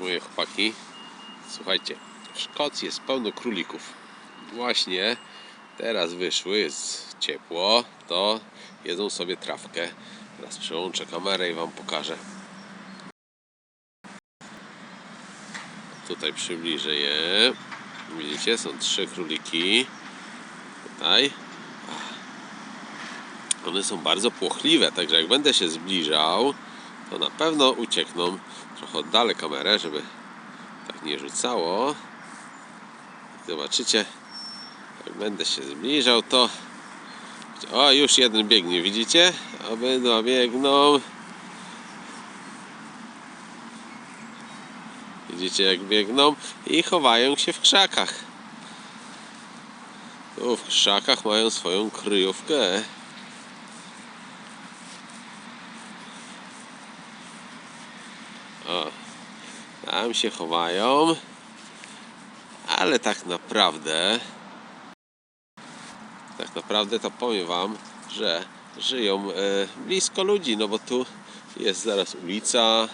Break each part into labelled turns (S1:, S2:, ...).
S1: moje chłopaki. Słuchajcie, w Szkocji jest pełno królików. Właśnie teraz wyszły, jest ciepło, to jedzą sobie trawkę. Teraz przełączę kamerę i Wam pokażę. Tutaj przybliżę je. Widzicie, są trzy króliki. Tutaj. One są bardzo płochliwe, także jak będę się zbliżał, to na pewno uciekną. Trochę oddalę kamerę, żeby tak nie rzucało. Zobaczycie, jak będę się zbliżał, to. O, już jeden biegnie, widzicie? Obydwa biegną. Widzicie, jak biegną i chowają się w krzakach. Tu w krzakach mają swoją kryjówkę. O, tam się chowają, ale tak naprawdę, tak naprawdę to powiem Wam, że żyją e, blisko ludzi, no bo tu jest zaraz ulica,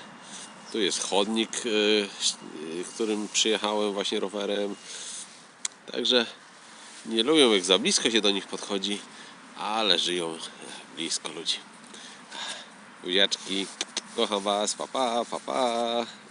S1: tu jest chodnik, e, którym przyjechałem właśnie rowerem. Także nie lubią jak za blisko się do nich podchodzi, ale żyją e, blisko ludzi. Buziaczki, Go Havas, Papa, Papa.